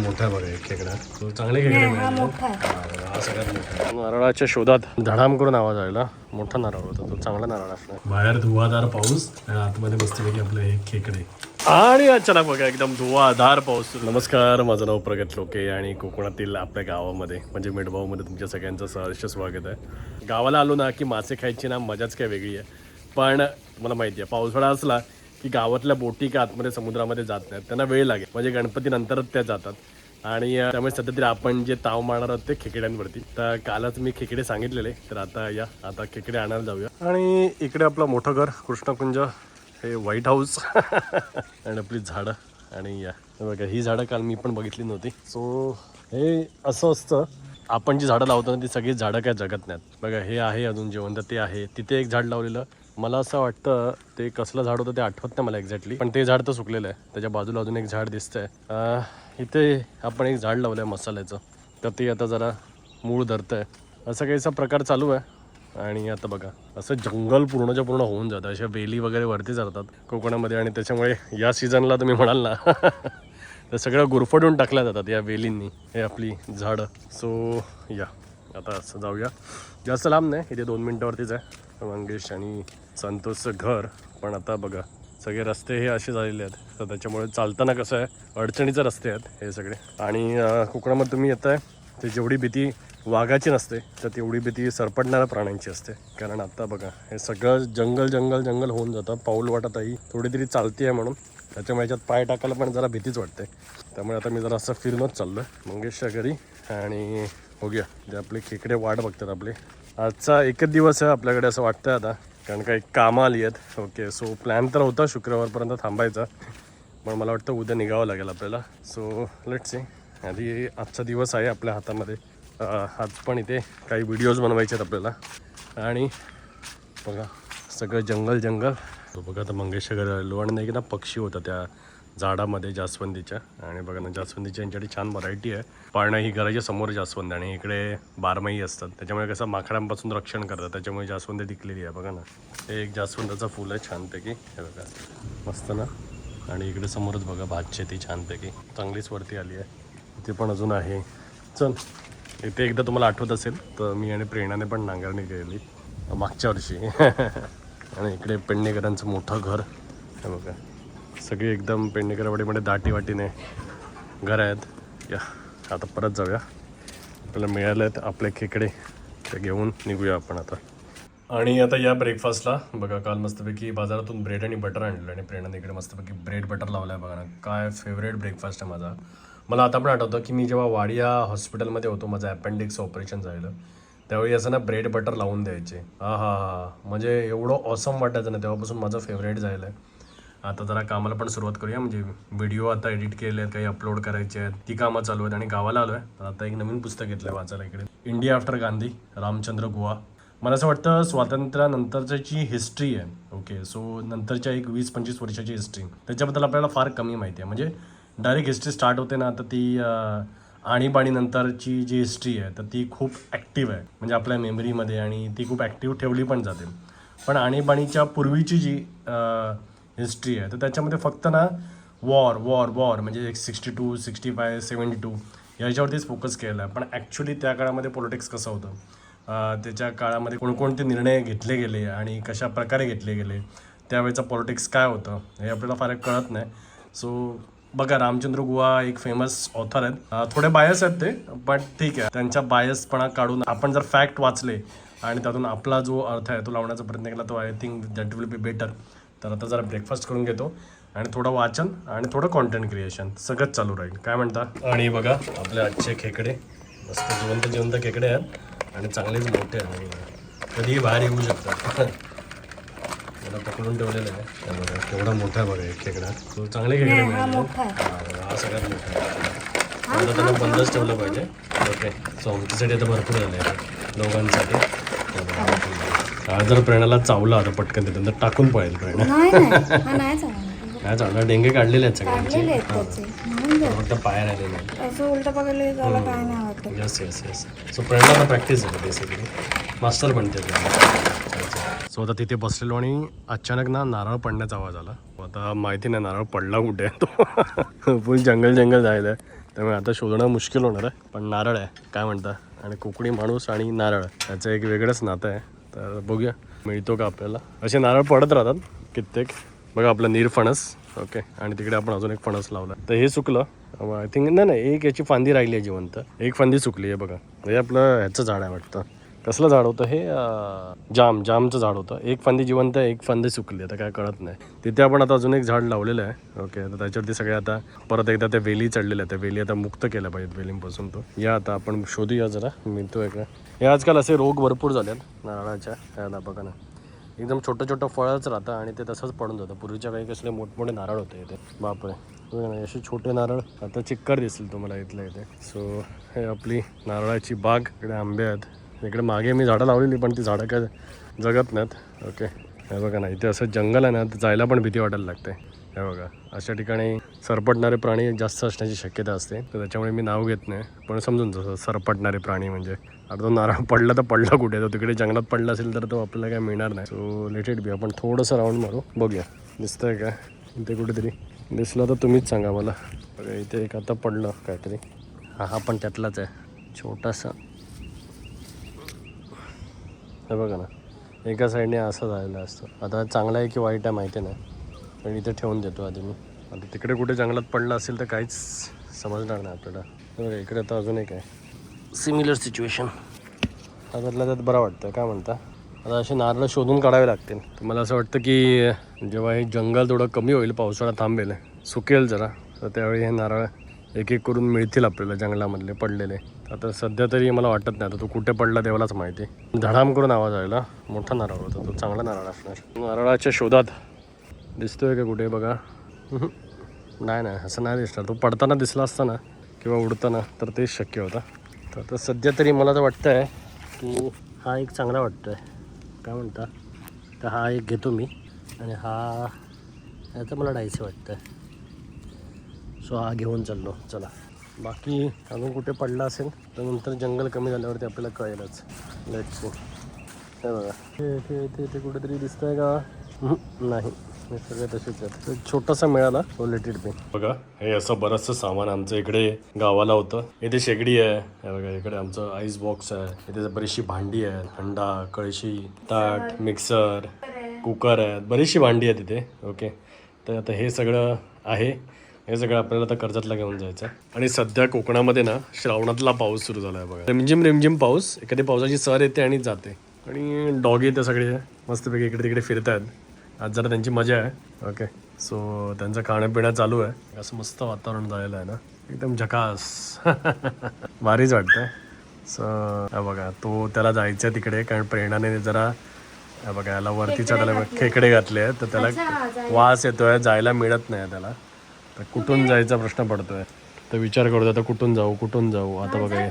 मोठा आहे बघा एक खेकडा. तो चांगले खेकडे हा मिळाले. हा, हा सगळ्यात मोठा. नारळाच्या शोधात धडाम करून आवाज आला मोठा नारळ होता तो चांगला नारळ असणार. बाहेर धुवाधार पाऊस आणि आतमध्ये मस्तपैकी आपलं हे खेकडे. आणि अचानक बघा एकदम धुवाधार पाऊस नमस्कार माझं नाव प्रगत लोके आणि कोकणातील आपल्या गावामध्ये म्हणजे मिडभाऊमध्ये तुमच्या सगळ्यांचं सहर्ष स्वागत आहे. गावाला आलो ना की मासे खायची ना मजाच काय वेगळी आहे. पण मला माहिती आहे पावसाळा असला की गावातल्या बोटी का आतमध्ये समुद्रामध्ये जात नाहीत. त्यांना वेळ लागेल. म्हणजे गणपती नंतरच त्या जातात. आणि त्यामुळे सध्या तरी आपण जे ताव मारणार आहोत ते खेकड्यांवरती. तर कालच मी खेकडे सांगितलेले. तर आता या आता खेकडे आणायला जाऊया. आणि इकडे आपलं मोठं घर कृष्णकुंज. हे व्हाईट हाऊस आणि आपली झाडं. आणि या बघा ही झाडं काल मी पण बघितली नव्हती. सो हे असं असतं. आपण जी झाडं लावतो ना ती सगळी झाडं काय जगत नाहीत. बघा हे आहे अजून जिवंत ते आहे. तिथे एक झाड लावलेलं. मला असं वाटतं ते कसलं झाड होतं ते आठवत नाही मला एक्झॅक्टली पण ते झाड तर सुकलेलं आहे. त्याच्या बाजूला अजून एक झाड दिसतंय. इथे आपण एक झाड लावलं आहे मसाल्याचं. तर ते आता जरा मूळ धरतंय. असं काहीसा प्रकार चालू आहे. आणि आता बघा असं जंगल पूर्णच्या पूर्ण होऊन जातं. अशा वेली वगैरे वरती जातात कोकणामध्ये. आणि त्याच्यामुळे या सीझनला तुम्ही म्हणाल ना तर सगळं गुरफडून टाकल्या जातात या वेलींनी हे आपली झाडं. सो या. आता असं जाऊया. जास्त लांब नाही. इथे दोन मिनटावरतीच आहे. मंगेश आणि संतोषचं घर. पण आता बघा सगळे रस्ते हे असे झालेले आहेत. तर त्याच्यामुळे चालताना कसं आहे अडचणीचे रस्ते आहेत हे सगळे. आणि कोकणामध्ये तुम्ही येत आहे ते जेवढी भीती वाघाची नसते तर तेवढी भीती सरपटणाऱ्या प्राण्यांची असते. कारण आता बघा हे सगळं जंगल जंगल जंगल होऊन जातं. पाऊल वाटत आहे थोडी तरी चालती आहे म्हणून. त्याच्यामुळे याच्यात पाय टाकायला पण जरा भीतीच वाटते. त्यामुळे आता मी जरा असं फिरूनच चाललो आहे मंगेशच्या घरी आणि बघूया. जे आपले खेकडे वाट बघतात आपले. आजचा एकच दिवस आहे आपल्याकडे असं वाटतंय आता. कारण काही कामं आली आहेत. ओके सो प्लॅन तर होता शुक्रवारपर्यंत थांबायचा. पण मला वाटतं उद्या निघावं लागेल आपल्याला. सो लेट सी आधी आजचा दिवस आहे आपल्या हातामध्ये. आज पण इथे काही व्हिडिओज बनवायचे आहेत आपल्याला. आणि बघा सगळं जंगल जंगल तो बघा आता मंगेशच्या घरी आलो आणि नाही की ना पक्षी होता त्या. झाडामध्ये जास्वंदीच्या. आणि बघा ना जास्वंदीच्या यांच्याकडे छान व्हरायटी आहे. पण ही घराच्या समोर जास्वंद आणि इकडे बारमाही असतात. त्याच्यामुळे कसं माकडांपासून रक्षण करतात. त्याच्यामुळे जास्वंदी टिकलेली आहे. बघा ना. हे एक जास्वंदाचं फुल आहे छानपैकी. हे बघा. मस्त ना? आणि इकडे समोरच बघा भात शेती छानपैकी. चांगलीच वरती आली आहे. इथे पण अजून आहे. चल इथे एकदा तुम्हाला आठवत असेल तर मी आणि प्रेरणाने पण नांगरणी केली मागच्या वर्षी. आणि इकडे पेडणेकरांचं मोठं घर. हे बघा. सगळी एकदम पेडणेकरवाडीमध्ये दाटीवाटीने घर आहेत. या आता परत जाऊया. आपल्याला मिळाले आहेत आपले खेकडे. ते घेऊन निघूया आपण आता. आणि आता या ब्रेकफास्टला बघा काल मस्तपैकी बाजारातून ब्रेड आणि बटर आणलं आणि प्रेरणाने इकडे मस्तपैकी ब्रेड बटर लावलं आहे बघा ना. काय फेवरेट ब्रेकफास्ट आहे माझा. मला आता पण आठवतं की मी जेव्हा वाडिया हॉस्पिटलमध्ये होतो माझं अपेंडिक्स ऑपरेशन झालं त्यावेळी असं ना ब्रेड बटर लावून द्यायचे. हा हा हा म्हणजे एवढं ऑसम वाटायचं ना तेव्हापासून माझं फेवरेट झालं आहे. आता जरा कामाला पण सुरुवात करूया. म्हणजे व्हिडिओ आता एडिट केले आहेत काही अपलोड करायचे आहेत. ती कामं चालू आहेत आणि गावाला आलो आहे तर आता एक नवीन पुस्तक घेतलं आहे वाचायला इकडे. India after Gandhi Ramachandra Guha. मला असं वाटतं स्वातंत्र्यानंतरची जी हिस्ट्री आहे. ओके सो नंतरच्या एक वीस पंचवीस वर्षाची हिस्ट्री त्याच्याबद्दल आपल्याला फार कमी माहिती आहे. म्हणजे डायरेक्ट हिस्ट्री स्टार्ट होते ना तर ती आणीबाणीनंतरची जी हिस्ट्री आहे तर ती खूप ॲक्टिव्ह आहे. म्हणजे आपल्या मेमरीमध्ये आणि ती खूप ॲक्टिव्ह ठेवली पण जाते. पण आणीबाणीच्या पूर्वीची जी हिस्ट्री आहे. तर त्याच्यामध्ये फक्त ना वॉर वॉर वॉर म्हणजे एक sixty two sixty five seventy two याच्यावरतीच focus केला आहे. पण ॲक्च्युली त्या काळामध्ये पॉलिटिक्स कसं होतं? त्याच्या काळामध्ये कोणकोणते निर्णय घेतले गेले आणि कशा प्रकारे घेतले गेले? त्यावेळेचं पॉलिटिक्स काय होतं? हे आपल्याला फार कळत नाही. सो बघा रामचंद्र गुहा एक फेमस ऑथर आहेत. थोडे बायस आहेत ते बट ठीक आहे. त्यांच्या बायसपणा काढून आपण जर फॅक्ट वाचले आणि त्यातून आपला जो अर्थ आहे तो लावण्याचा प्रयत्न केला तो I think that will be better तर आता जरा ब्रेकफास्ट करून घेतो आणि थोडं वाचन आणि थोडं कॉन्टेंट क्रिएशन सगळंच चालू राहील. काय म्हणता? आणि बघा आपले आजचे खेकडे मस्त जिवंत जिवंत खेकडे आहेत आणि चांगलेच मोठे आहेत. कधीही बाहेर येऊ शकतात. मला पकडून ठेवलेलं आहे. बघा केवढा मोठा आहे बघा एक खेकडा. तो चांगले खेकडे हा मिळाले. हा सगळ्यात मोठा आहे. आता त्यांना बंदच ठेवलं पाहिजे. ओके सो आमच्यासाठी आता भरपूर झाले आहे दोघांसाठी. हा जर प्रेरणाला चावला आता पटकन तिथं तर टाकून पळेल प्रेरणा नाही नाही. हा नाही चालणार काय चावला डेंगे काढलेले आहेत सगळ्यांचे. काढलेले आहेत त्याचे. म्हणून जर फक्त पाय राहिलेले आहेत असं उलट बघायला त्याला काय नाही वाटत येस येस येस सो प्रेरणाला प्रॅक्टिस आहे बेसिकली मास्टर बनते सो आता तिथे बसलेलो आणि अचानक ना नारळ पडण्याचा आवाज आला. आता माहिती नाही नारळ पडला कुठे तो. फुल जंगल जंगल झालेलं आहे. त्यामुळे आता शोधणं मुश्किल होणार आहे पण नारळ आहे काय म्हणता? आणि कोकणी माणूस आणि नारळ याचं एक वेगळंच नातं आहे. तर बघूया. मिळतो का आपल्याला? असे नारळ पडत राहतात कित्येक. बघा आपलं नीर फणस. ओके आणि तिकडे आपण अजून एक फणस लावला. तर हे चुकलं आय थिंक नाही नाही एक याची फांदी राहिली आहे जिवंत. एक फांदी चुकली आहे बघा. हे आपलं ह्याचं झाड आहे वाटतं. कसलं झाड होतं हे? जाम जामचं झाड होतं. एक फांदी जिवंत आहे एक फांदी सुकली आता काय कळत नाही. तिथे आपण आता अजून एक झाड लावलेलं आहे. ओके तर त्याच्यावरती सगळे आता परत एकदा त्या वेली चढलेल्या आहेत. त्या वेली आता मुक्त केल्या पाहिजेत वेलींपासून तो. या आता आपण शोधूया जरा. मिळतोय का हे आजकाल असे रोग भरपूर झालेत नारळाच्या. ह्याला बघा ना. एकदम छोटं छोटं फळच राहतं आणि ते तसंच पडून जातं. पूर्वीच्या काही कसले मोठमोठे नारळ होते इथे. बापरे. असे छोटे नारळ. आता चिक्कर दिसतील तुम्हाला इथल्या इथे. सो हे आपली नारळाची बाग. इकडे आंबे आहेत. इकडे मागे मी झाडं लावलेली पण ती झाडं काय जगत नाहीत. ओके. हे बघा ना इथे असं जंगल आहे ना तर जायला पण भीती वाटायला लागते. हे बघा अशा ठिकाणी सरपटणारे प्राणी जास्त असण्याची शक्यता असते तर त्याच्यामुळे मी नाव घेत नाही. पण समजून जसं सरपटणारे प्राणी म्हणजे. आता तो नारळ पडला तर पडला कुठे? तो तिकडे जंगलात पडला असेल तर तो आपल्याला काय मिळणार नाही. सो लेटेड बी आपण थोडंसं राऊंड मारू. बघूया. दिसतंय का? इथे कुठेतरी. दिसलं तर तुम्हीच सांगा मला. बघा इथे एक आता पडलं काहीतरी. हा हा पण त्यातलाच आहे. छोटासा हे बघा ना एका साईडने असं झालेलं असतं. आता चांगलं आहे की वाईट आहे माहिती नाही पण इथे ठेवून देतो आधी मी. आता तिकडे कुठे जंगलात पडलं असेल तर काहीच समजणार नाही आपल्याला. हे बघा इकडे आता अजून एक आहे. सिमिलर सिच्युएशन त्यातल्या त्यात बरं वाटतं काय म्हणता? आता असे नारळ शोधून काढावे लागतील. तर मला असं वाटतं की जेव्हा हे जंगल थोडं कमी होईल पावसाळा थांबेल सुकेल जरा तर त्यावेळी हे नारळ एक एक करून मिळतील आपल्याला जंगलामधले पडलेले. आता सध्या तरी मला वाटत नाही. आता तो कुठे पडला देवालाच माहिती धडाम करून आवाज आलेला. मोठा नारळ होता. तो चांगला नारळ असणार. नारळाच्या शोधात दिसतोय का कुठे बघा? नाही नाही. असं नाही दिसणार. तो पडताना दिसला असता ना किंवा उडताना तर तेच शक्य होता. तर आता सध्या तरी मला तर वाटतं आहे की हा एक चांगला वाटतो आहे काय म्हणता? तर हा एक घेतो मी. आणि हा याचं मला डायचं वाटतं आहे सो हा घेऊन चाललो. चला. बाकी अजून कुठे पडला असेल तर नंतर जंगल कमी झाल्यावरती आपल्याला कळेलच. लेट सो हे बघा. हे इथे इथे इथे कुठेतरी दिसतंय का? नाही. हे सगळे तसेच आहेत. छोटासा मिळाला तो लेटेड पे बघा हे असं बरंचसं सामान आमचं इकडे गावाला होतं. इथे शेगडी आहे. हे बघा इकडे आमचं आईस बॉक्स आहे. इथे बरीचशी भांडी आहे हंडा कळशी ताट मिक्सर कुकर आहेत. बरीचशी भांडी आहे तिथे ओके तर आता हे सगळं आहे. हे सगळं आपल्याला आता कर्जतला घेऊन जायचं. आणि सध्या कोकणामध्ये ना श्रावणातला पाऊस सुरू झाला आहे बघा. रिमझिम रिमझिम पाऊस. एखादी पावसाची सर येते आणि जाते. आणि डॉग येते सगळे. मस्तपैकी इकडे तिकडे फिरत आहेत आज जरा त्यांची मजा आहे. ओके सो त्यांचं खाणं पिणं चालू आहे. असं मस्त वातावरण झालेलं आहे ना. एकदम झकास. भारीच वाटतं सो हा बघा तो त्याला जायचं आहे तिकडे. कारण प्रेरणाने जरा बघा याला वरतीचा त्याला खेकडे घातले आहेत. तर त्याला वास येतोय. जायला मिळत नाही त्याला. तर कुठून जायचा प्रश्न पडतोय. तर विचार करतो आता कुठून जाऊ कुठून जाऊ आता बघा.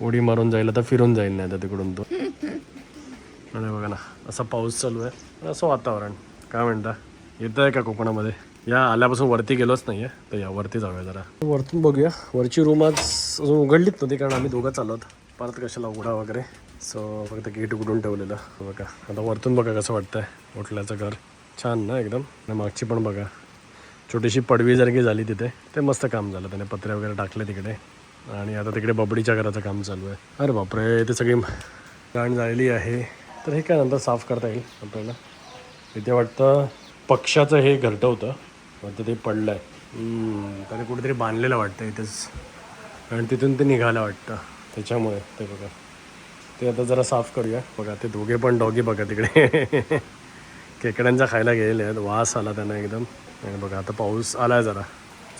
उडी मारून जाईल तर फिरून जाईल नाही आता तिकडून तो. आणि बघा ना असा पाऊस चालू आहे. असं वातावरण. काय म्हणता? येतं आहे का कोकणामध्ये? या आल्यापासून वरती गेलोच नाही आहे तर या वरती जाऊया जरा. वरतून बघूया. वरची रूम आज अजून उघडलीच नव्हती कारण आम्ही दोघं चाललो होतो. परत कशाला उघडा वगैरे? सो फक्त गेट उघडून ठेवलेलं. बघा आता वरतून बघा कसं वाटतंय. उठल्याचं घर. छान ना एकदम. आणि मागची पण बघा. छोटीशी पडवी सारखी झाली तिथे. ते मस्त काम झालं. त्याने पत्रे वगैरे टाकले तिकडे. आणि आता तिकडे बबडीच्या घराचं काम चालू आहे. अरे बापरे इथे सगळी घाण झालेली आहे. तर हे काय नंतर साफ करता येईल आपल्याला. इथे वाटतं पक्षाचं हे घरटं होतं. वाटतं ते पडलं आहे त्याने कुठेतरी बांधलेलं वाटतं इथेच. आणि तिथून ते निघालं वाटतं. त्याच्यामुळे ते बघा. ते आता जरा साफ करूया. बघा ते दोघे पण डॉगी बघा तिकडे. खेकड्यांचा खायला गेलेले आहेत. वास आला त्यांना एकदम. आणि बघा आता पाऊस आला आहे जरा.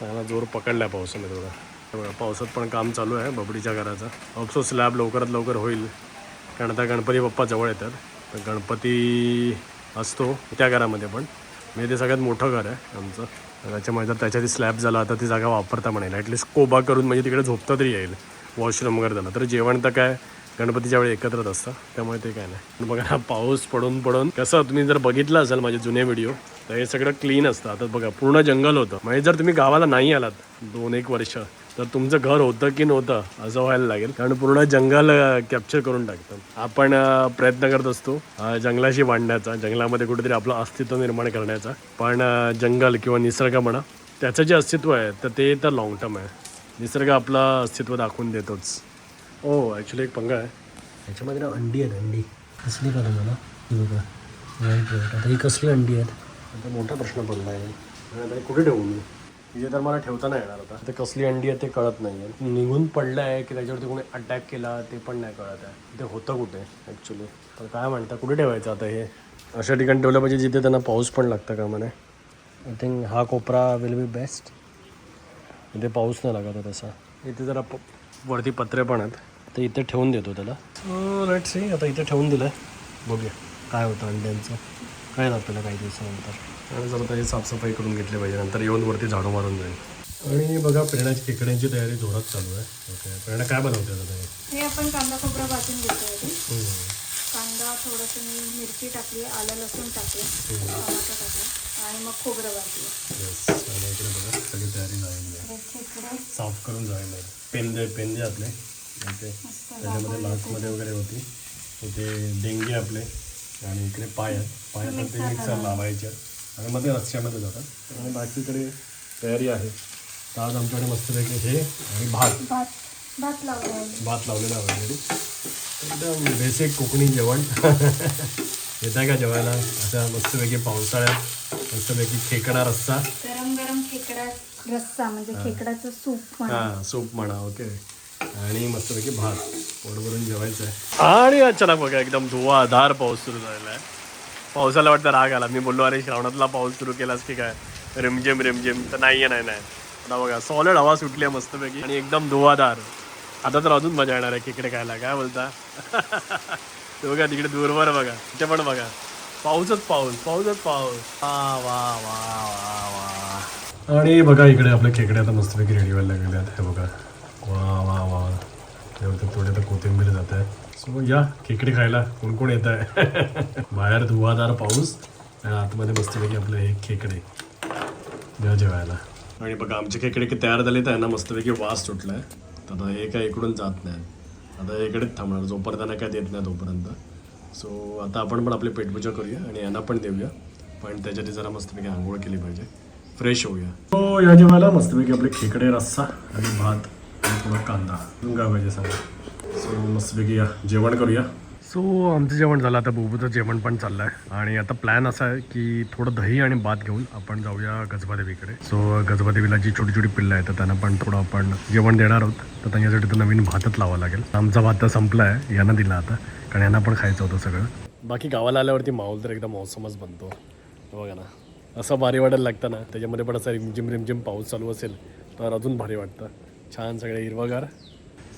चांगला जोर पकडला आहे पावसाने थोडा बघा पावसात पण काम चालू आहे बबडीच्या घराचं. ऑप्सो स्लॅब लवकरात लवकर होईल. कारण आता गणपती बाप्पा जवळ येतात. तर गणपती असतो त्या घरामध्ये पण. म्हणजे ते सगळ्यात मोठं घर आहे आमचं. त्याच्यामुळे जर त्याच्या स्लॅब झाला आता ती जागा वापरता म्हणेल ॲटलिस्ट कोबा करून म्हणजे तिकडे झोपता तरी येईल. वॉशरूम वगैरे झालं. तर जेवण तर काय? गणपतीच्या वेळी एकत्रच असतं त्यामुळे ते काय नाही. बघा ना पाऊस पडून पडून. कसं तुम्ही जर बघितलं असेल माझे जुने व्हिडिओ तर हे सगळं क्लीन असतं. आता बघा पूर्ण जंगल होतं. म्हणजे जर तुम्ही गावाला नाही आलात दोन एक वर्ष तर तुमचं घर होतं की नव्हतं असं व्हायला लागेल. कारण पूर्ण जंगल कॅप्चर करून टाकतं आपण प्रयत्न करत असतो जंगलाशी वाढण्याचा जंगलामध्ये कुठेतरी आपलं अस्तित्व निर्माण करण्याचा. पण जंगल किंवा निसर्ग म्हणा त्याचं जे अस्तित्व आहे तर ते तर लॉंग टर्म आहे. निसर्ग आपलं अस्तित्व दाखवून देतोच. हो ॲक्च्युली एक पंगा आहे. ह्याच्यामध्ये ना अंडी आहेत अंडी. कसली करा मला ही बघा. राईट राईट आता ही कसली अंडी आहेत? आता मोठा प्रश्न पडला आहे आता कुठे ठेवू मी? इथे तर मला ठेवता नाही येणार आता. ते कसली अंडी आहे ते कळत नाही आहे. निघून पडलं आहे की त्याच्यावरती कोणी अटॅक केला ते पण नाही कळत आहे. ते होतं कुठे ॲक्च्युली तर काय म्हणता कुठे ठेवायचं आता हे? अशा ठिकाणी ठेवलं पाहिजे जिथे त्यांना पाऊस पण लागतं का म्हणे आय थिंक हा कोपरा विल बी बेस्ट इथे पाऊस नाही लागत आहे तसा. इथे जरा प वरती पत्रे पण आहेत. तर इथे ठेवून देतो त्याला. राईट सी आता इथे ठेवून दिलं आहे बघूया. काय होतं अंड्यांचं. काय आपल्याला काही दिवसानंतर. आणि जर आता हे साफसफाई करून घेतली पाहिजे. नंतर येऊन वरती झाडू मारून जाईल. आणि बघा पेरण्याची खेकड्यांची तयारी जोरात चालू आहे. ओके. प्रेरणा काय बनवते आता हे हे आपण कांदा खोबरा भाजून घेतो. कांदा थोडंसं मी मिरची टाकली आलं लसूण टाकले टमाटर टाकलं आणि मग खोबरं इकडे बघा सगळी तयारी झालेली आहे. हे साफ करून झालेलं आहे पेंदे पेंदे आपले. मस्त त्याच्यामध्ये लास्टमध्ये वगैरे होती. इथे डेंगे आपले आणि इकडे पाय. आहेत पाय तर ते मिक्सर लावायचे. आणि मध्ये रस्स्यामध्ये जातात. आणि बाकीकडे तयारी आहे. तर आज आमच्याकडे मस्तपैकी हे आणि भात. भात. भात लावला भात लावलेला आहे ऑलरेडी एकदम बेसिक कोकणी जेवण. येत आहे का जेवायला? अशा मस्तपैकी पावसाळ्यात मस्तपैकी खेकडा रस्सा. गरम गरम खेकडा रस्सा म्हणजे खेकडाचं सूप हां सूप म्हणा ओके आणि मस्तपैकी भात. पोट भरून जेवायचं आहे आणि अचानक बघा एकदम धुवाधार पाऊस सुरू झालेला आहे. पावसाला वाटतं राग आला. मी बोललो अरे श्रावणातला पाऊस सुरू केलास की काय? रिमझिम रिमझिम. तर नाही आहे नाही नाही. आता बघा सॉलिड हवा सुटली आहे मस्तपैकी. आणि एकदम धुवाधार. आता तर अजून मजा येणार आहे खेकडे खायला. काय बोलता? ते बघा तिकडे दूरवर बघा. तिथे पण बघा. पाऊसच पाऊस पाऊसच पाऊस. वा वा वा वा वा. आणि बघा इकडे आपले खेकडे आता मस्तपैकी रेडी व्हायला लागले आहेत हे बघा. वा वा वा. तेवढे थोडे तर कोथिंबीर जात आहे सो या खेकडे खायला कोण कोण येत आहे बाहेर धुवाधार पाऊस आणि आतमध्ये मस्तपैकी आपले हे खेकडे. द्या जेवायला. आणि बघा आमचे खेकडे की तयार झाले तर यांना मस्तपैकी वास सुटला तर आता हे काय इकडून जात नाही आता इकडेच थांबणार जोपर्यंत त्यांना काय देत नाही तोपर्यंत. सो आता आपण पण आपली पेटपूजा करूया आणि यांना पण देऊया. पण त्याच्यासाठी जरा मस्तपैकी आंघोळ केली पाहिजे. फ्रेश होऊया. हो या जेवायला मस्तपैकी आपले खेकडे रस्सा आणि भात थोडा कांदा. सांगा? सो मस्तपैकी या. जेवण करूया? सो आमचं जेवण झालं. आता बुबूचं जेवण पण चाललं आहे आणि आता प्लॅन असा आहे की थोडं दही आणि भात घेऊन आपण जाऊया गजबा देवीकडे सो गजबा देवीला जी छोटी छोटी पिल्लं आहेत तर त्यांना पण थोडं आपण जेवण देणार आहोत. तर त्यांच्यासाठी तर नवीन भातच लावा लागेल. आमचा भात तर संपला आहे यांना दिला आता. कारण यांना पण खायचं होतं सगळं. बाकी गावाला आल्यावरती माहोल तर एकदम मौसमच बनतो. बघा ना. असं भारी वाटायला लागतं ना. त्याच्यामध्ये पण असं रिमझिम रिमझिम पाऊस चालू असेल तर अजून भारी वाटतं. छान सगळे हिरवगार.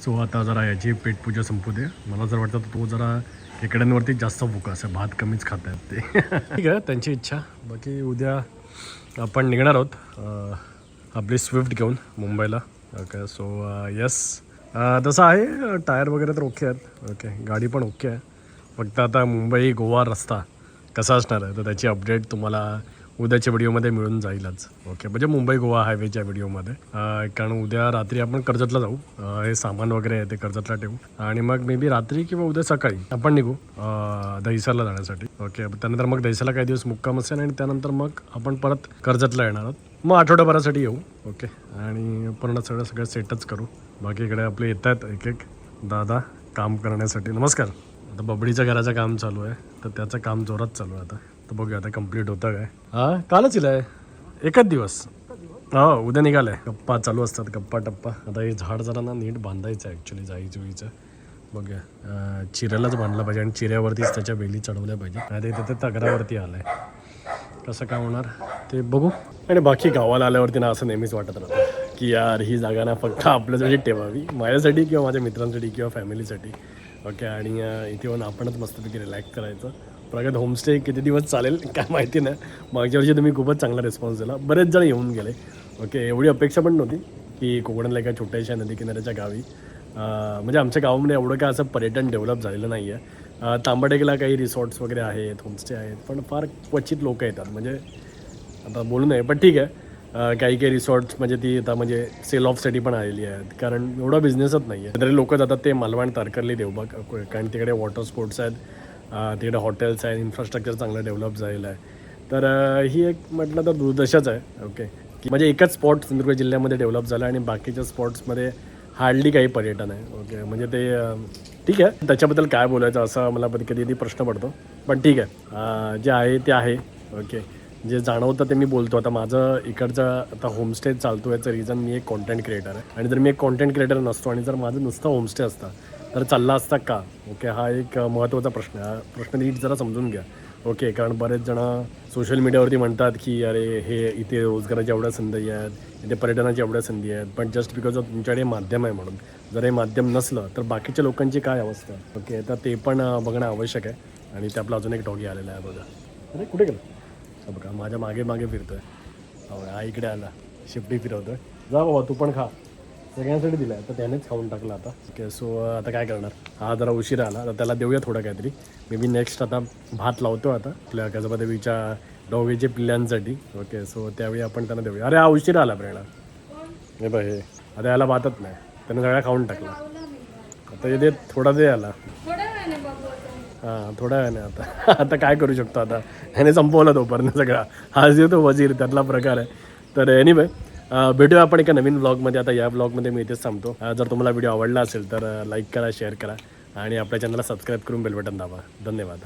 सो आता जरा याची पेटपूजा संपू दे. मला जर वाटतं तो जरा खेकड्यांवरती जास्त फोकस आहे भात कमीच खात आहेत ते. ठीक आहे त्यांची इच्छा. बाकी उद्या आपण निघणार आहोत आपली स्विफ्ट घेऊन मुंबईला. ओके सो येस तसं आहे टायर वगैरे तर ओके आहेत. ओके गाडी पण ओके आहे. फक्त आता मुंबई गोवा रस्ता कसा असणार आहे तर त्याची अपडेट तुम्हाला उद्याच्या व्हिडिओमध्ये मिळून जाईलच ओके म्हणजे मुंबई गोवा हायवेच्या व्हिडिओमध्ये. कारण उद्या रात्री आपण कर्जतला जाऊ. हे सामान वगैरे आहे ते कर्जतला ठेवू. आणि मग मे बी रात्री किंवा उद्या सकाळी आपण निघू दहिसरला जाण्यासाठी. ओके त्यानंतर मग दहिसरला काही दिवस मुक्काम असेल आणि त्यानंतर मग आपण परत कर्जतला येणार आहोत. मग आठवड्याभरासाठी येऊ. ओके आणि पूर्ण सगळं सगळं सेटच करू. बाकी इकडे आपले येत आहेत एक एक दादा काम करण्यासाठी. नमस्कार. आता बबडीच्या घराचं काम चालू आहे. तर त्याचं काम जोरात चालू आहे आता. तर बघूया आता कंप्लीट होतं काय. हा? कालच इलाय एकच दिवस? हो उद्या निघालाय. गप्पा चालू असतात गप्पा टप्पा. आता हे झाड जरा ना नीट बांधायचं आहे ॲक्च्युली जाई जुईचं बघूया चिऱ्यालाच बांधलं पाहिजे आणि चिऱ्यावरतीच त्याच्या वेली चढवल्या पाहिजे. ते तिथे तगरावरती आलं आहे कसं काय होणार ते बघू. आणि बाकी गावाला आल्यावरती ना असं नेहमीच वाटत राहतं की यार ही जागा ना फक्त आपल्यासाठी ठेवावी. माझ्यासाठी किंवा माझ्या मित्रांसाठी किंवा फॅमिलीसाठी ओके आणि इथे येऊन आपणच मस्तपैकी रिलॅक्स करायचं. प्रगत होमस्टे किती दिवस चालेल काय माहिती नाही. मागच्या वर्षी तुम्ही खूपच चांगला रिस्पॉन्स दिला. बरेच जण येऊन गेले. ओके एवढी अपेक्षा पण नव्हती की कोकणातल्या एका छोट्याशा नदी किनाऱ्याच्या गावी म्हणजे आमच्या गावामध्ये एवढं काय असं पर्यटन डेव्हलप झालेलं नाही आहे तांबडेकला काही रिसॉर्ट्स वगैरे आहेत होमस्टे आहेत पण फार क्वचित लोक येतात. म्हणजे आता बोलू नये पण ठीक आहे. काही काही रिसॉर्ट्स म्हणजे ती आता म्हणजे सेल ऑफसाठी पण आलेली आहेत. कारण एवढा बिझनेसच नाही आहे तरी लोक जातात ते मालवण तारकर्ली देवबाग कारण तिकडे वॉटर स्पोर्ट्स आहेत. तिकडे हॉटेल्स आहे इन्फ्रास्ट्रक्चर चांगलं डेव्हलप झालेलं आहे. तर ही एक म्हटलं तर दुर्दशाच आहे ओके की म्हणजे एकच स्पॉट सिंधुदुर्ग जिल्ह्यामध्ये डेव्हलप झाला आणि बाकीच्या स्पॉट्समध्ये हार्डली काही पर्यटन आहे ओके म्हणजे ते ठीक आहे. त्याच्याबद्दल काय बोलायचं असा मला कधी कधी प्रश्न पडतो पण ठीक आहे. जे आहे ते आहे ओके जे जाणवतं ते मी बोलतो. आता माझं इकडचं आता होमस्टे चालतो याचं रिझन मी एक कॉन्टेंट क्रिएटर आहे. आणि जर मी एक कॉन्टेंट क्रिएटर नसतो आणि जर माझं नुसतं होमस्टे असतं तर चालला असता का? ओके हा एक महत्त्वाचा प्रश्न आहे. हा प्रश्न नीट जरा समजून घ्या. ओके कारण बरेच जण सोशल मीडियावरती म्हणतात की अरे हे इथे रोजगाराच्या एवढ्या संधी आहेत इथे पर्यटनाच्या एवढ्या संधी आहेत पण जस्ट बिकॉज ऑफ तुमच्याकडे माध्यम आहे म्हणून. जर हे माध्यम नसलं तर बाकीच्या लोकांची काय अवस्था आहे? ओके तर ते पण बघणं आवश्यक आहे. आणि ते आपला अजून एक डॉगी आलेला आहे बघा. अरे कुठे गेलं? बघा माझ्या मागे मागे फिरतोय. आहे हा इकडे आला. शिफ्टी फिरवतोय. जा बाबा तू पण खा. सगळ्यांसाठी दिला तर त्यानेच खाऊन टाकलं आता. ओके सो आता काय करणार? हा जरा उशीर आला. तर त्याला देऊया थोडं काहीतरी. मे बी नेक्स्ट आता भात लावतो आता. आपल्या गजबादेवीच्या डोगेच्या पिल्ल्यांसाठी ओके सो त्यावेळी आपण त्यांना देऊया. अरे हा उशीर आला प्रेरणा. हे बघ हे. आता याला भातच नाही. त्याने सगळ्या खाऊन टाकला. आता इथे थोडा दे आला हां थोडा वेळाने आता. आता काय करू शकतो आता? ह्याने संपवलं तोपर्यंत सगळा. हा जो तो वजीर त्यातला प्रकार आहे. तर एनिवे भेटूया आपण एका नवीन ब्लॉगमध्ये आता या ब्लॉगमध्ये मी इथेच थांबतो. जर तुम्हाला व्हिडिओ आवडला असेल तर लाईक करा शेअर करा आणि आपल्या चॅनलला सबस्क्राईब करून बेल बटन दाबा. धन्यवाद.